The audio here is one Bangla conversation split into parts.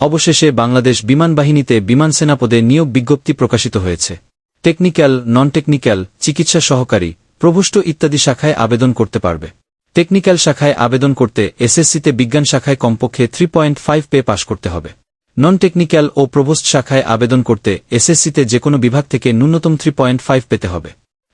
অবশেষে বাংলাদেশ বিমান বাহিনীতে বিমান সেনাপদে নিয়োগ বিজ্ঞপ্তি প্রকাশিত হয়েছে। টেকনিক্যাল নন টেকনিক্যাল চিকিৎসা সহকারী, প্রভুষ্ট ইত্যাদি শাখায় আবেদন করতে পারবে। টেকনিক্যাল শাখায় আবেদন করতে এসএসসিতে বিজ্ঞান শাখায় কমপক্ষে থ্রি পয়েন্ট ফাইভ পে পাশ করতে হবে। নন টেকনিক্যাল ও প্রভোস্ট শাখায় আবেদন করতে এসএসসিতে যেকোনো বিভাগ থেকে ন্যূনতম থ্রি পয়েন্ট ফাইভ পেতে হবে।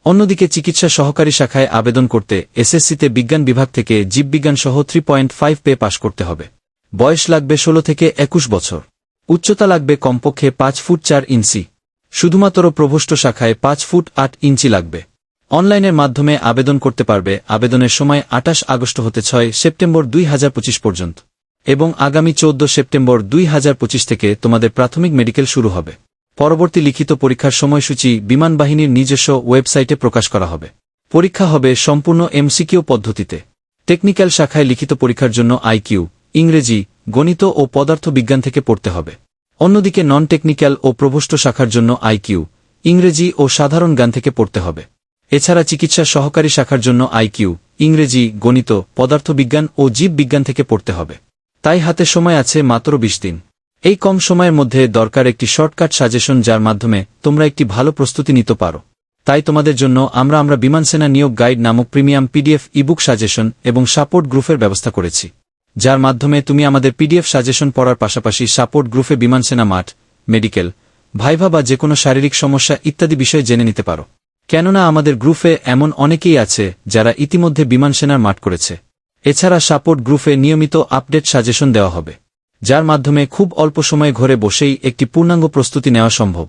অন্যদিকে চিকিৎসা সহকারী শাখায় আবেদন করতে এসএসসিতে বিজ্ঞান বিভাগ থেকে জীববিজ্ঞান সহ থ্রি পয়েন্ট ফাইভ পে পাশ করতে হবে। বয়স লাগবে ষোলো থেকে একুশ বছর। উচ্চতা লাগবে কমপক্ষে পাঁচ ফুট চার ইঞ্চি। শুধুমাত্র প্রভোষ্ট শাখায় পাঁচ ফুট আট ইঞ্চি লাগবে। অনলাইনের মাধ্যমে আবেদন করতে পারবে। আবেদনের সময় আটাশ আগস্ট হতে ছয় সেপ্টেম্বর দুই হাজার পঁচিশ পর্যন্ত। এবং আগামী চৌদ্দ সেপ্টেম্বর দুই হাজার পঁচিশ থেকে তোমাদের প্রাথমিক মেডিকেল শুরু হবে। পরবর্তী লিখিত পরীক্ষার সময়সূচি বিমান বাহিনীর নিজস্ব ওয়েবসাইটে প্রকাশ করা হবে। পরীক্ষা হবে সম্পূর্ণ এমসিকিউ পদ্ধতিতে। টেকনিক্যাল শাখায় লিখিত পরীক্ষার জন্য আইকিউ, ইংরেজি গণিত ও পদার্থ বিজ্ঞান থেকে পড়তে হবে। অন্যদিকে নন টেকনিক্যাল ও প্রভোষ্ট শাখার জন্য আইকিউ ইংরেজি ও সাধারণ জ্ঞান থেকে পড়তে হবে। এছাড়া চিকিৎসা সহকারী শাখার জন্য আইকিউ ইংরেজি, গণিত, পদার্থবিজ্ঞান ও জীব বিজ্ঞান থেকে পড়তে হবে। তাই হাতে সময় আছে মাত্র বিশ দিন। এই কম সময়ের মধ্যে দরকার একটি শর্টকাট সাজেশন যার মাধ্যমে তোমরা একটি ভালো প্রস্তুতি নিতে পারো। তাই তোমাদের জন্য আমরা আমরা বিমান সেনা নিয়োগ গাইড নামক প্রিমিয়াম পিডিএফ ইবুক সাজেশন এবং সাপোর্ট গ্রুপের ব্যবস্থা করেছি। যার মাধ্যমে তুমি আমাদের পিডিএফ সাজেশন পড়ার পাশাপাশি সাপোর্ট গ্রুপে বিমান সেনা মাঠ, মেডিকেল, ভাইভা বা যে কোনো শারীরিক সমস্যা ইত্যাদি বিষয়ে জেনে নিতে পারো। কেননা আমাদের গ্রুপে এমন অনেকেই আছে যারা ইতিমধ্যে বিমান সেনার মাঠ করেছে। এছাড়া সাপোর্ট গ্রুপে নিয়মিত আপডেট সাজেশন দেওয়া হবে, যার মাধ্যমে খুব অল্প সময়ে ঘরে বসেই একটি পূর্ণাঙ্গ প্রস্তুতি নেওয়া সম্ভব।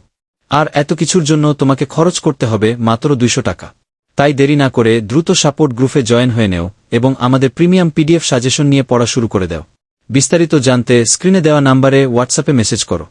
আর এত কিছুর জন্য তোমাকে খরচ করতে হবে মাত্র দুইশো টাকা। তাই দেরি না করে দ্রুত সাপোর্ট গ্রুপে জয়েন হয়ে নেও এবং আমাদের প্রিমিয়াম পিডিএফ সাজেশন নিয়ে পড়া শুরু করে দাও। বিস্তারিত জানতে স্ক্রিনে দেওয়া নাম্বারে হোয়াটসঅ্যাপে মেসেজ করো।